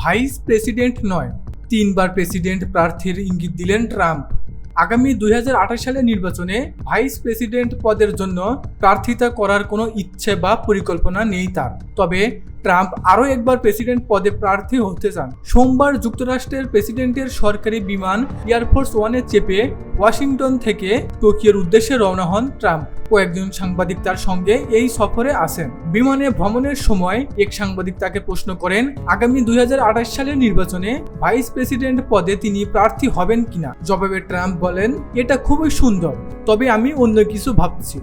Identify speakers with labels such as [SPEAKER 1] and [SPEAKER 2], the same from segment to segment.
[SPEAKER 1] Vice president নয়, তিনবার president প্রার্থীর ইঙ্গিত দিলেন ট্রাম্প। আগামী দুই হাজার আঠাশ সালের নির্বাচনে ভাইস প্রেসিডেন্ট পদের জন্য প্রার্থিতা করার কোনো ইচ্ছে বা পরিকল্পনা নেই তার। তবে ট্রাম্প আরও একবার প্রেসিডেন্ট পদে প্রার্থী হতে চান। সোমবার যুক্তরাষ্ট্রের প্রেসিডেন্টের সরকারি বিমান এয়ারফোর্স ওয়ানে চেপে ওয়াশিংটন থেকে টোকিওর উদ্দেশ্যে রওনা হন ট্রাম্প। কয়েকজন সাংবাদিক তার সঙ্গে এই সফরে আসেন বিমানে ভ্রমণের সময় এক সাংবাদিক তাকে প্রশ্ন করেন, আগামী দুই সালের নির্বাচনে ভাইস প্রেসিডেন্ট পদে তিনি প্রার্থী হবেন কিনা? জবাবে ট্রাম্প বলেন, এটা খুবই সুন্দর, তবে আমি অন্য কিছু ভাবছি।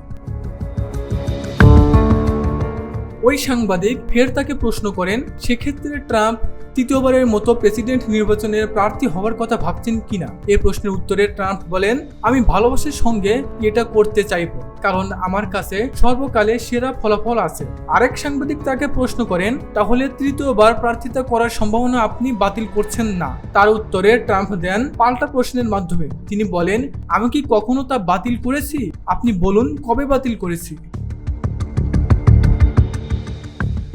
[SPEAKER 1] ওই সাংবাদিক ফের তাকে প্রশ্ন করেন, সেক্ষেত্রে ট্রাম্প তৃতীয়বারের মতো প্রেসিডেন্ট নির্বাচনের প্রার্থী হওয়ার কথা ভাবছেন কিনা? এ প্রশ্নের উত্তরে ট্রাম্প বলেন, আমি ভালোবাসার সঙ্গে এটা করতে চাইব, কারণ আমার কাছে সর্বকালে সেরা ফলাফল আছে। আরেক সাংবাদিক তাকে প্রশ্ন করেন, তাহলে তৃতীয়বার প্রার্থিতা করার সম্ভাবনা আপনি বাতিল করছেন না? তার উত্তরে ট্রাম্প দেন, পাল্টা প্রশ্নের মাধ্যমে। তিনি বলেন, আমি কি কখনো তা বাতিল করেছি? আপনি বলুন, কবে বাতিল করেছি?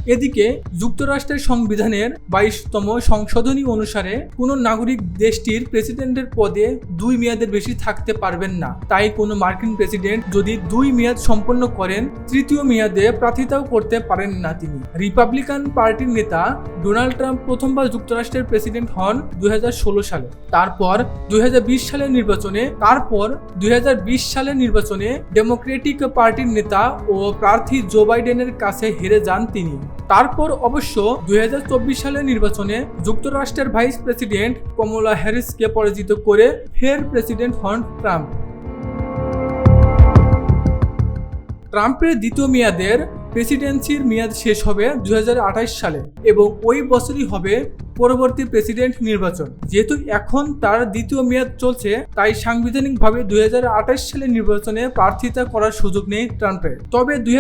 [SPEAKER 1] এদিকে যুক্তরাষ্ট্রের সংবিধানের বাইশতম সংশোধনী অনুসারে কোনো নাগরিক দেশটির প্রেসিডেন্টের পদে দুই মেয়াদের বেশি থাকতে পারবেন না। তাই কোনো মার্কিন প্রেসিডেন্ট যদি দুই মেয়াদ সম্পন্ন করেন, তৃতীয় মেয়াদে প্রার্থিতাও করতে পারেন না তিনি। রিপাবলিকান পার্টির নেতা ডোনাল্ড ট্রাম্প প্রথমবার যুক্তরাষ্ট্রের প্রেসিডেন্ট হন দুই হাজার ষোলো সালে। তারপর দুই হাজার বিশ সালের নির্বাচনে, তারপর দুই হাজার বিশ সালের নির্বাচনে ডেমোক্রেটিক পার্টির নেতা ও প্রার্থী জো বাইডেনের কাছে হেরে যান তিনি। তারপর অবশ্য দুই হাজার চব্বিশ সালের নির্বাচনে যুক্তরাষ্ট্রের ভাইস প্রেসিডেন্ট কমলা হ্যারিসকে পরাজিত করে ফের প্রেসিডেন্ট হন ট্রাম্প। ট্রাম্পের দ্বিতীয় মেয়াদের প্রেসিডেন্সির মেয়াদ শেষ হবে দু হাজার আঠাশ সালে এবং ওই বছরই হবে পরবর্তী প্রেসিডেন্ট নির্বাচন। যেহেতু এখন তার দ্বিতীয় মেয়াদ চলছে, তাই সাংবিধানিকভাবে দুই সালের নির্বাচনে প্রার্থিতা করার সুযোগ নেই ট্রাম্পের। তবে দুই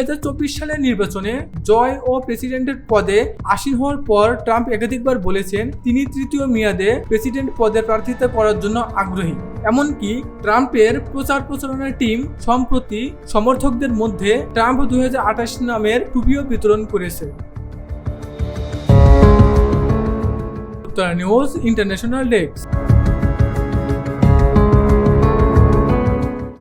[SPEAKER 1] সালের নির্বাচনে জয় ও প্রেসিডেন্টের পদে আসীন হওয়ার পর ট্রাম্প একাধিকবার বলেছেন, তিনি তৃতীয় মেয়াদে প্রেসিডেন্ট পদে প্রার্থিতা করার জন্য আগ্রহী। এমনকি ট্রাম্পের প্রচার প্রচারণার টিম সম্প্রতি সমর্থকদের মধ্যে ট্রাম্প দুই আঠাশ নামের টুপিও বিতরণ করেছে। Uttara news international desk.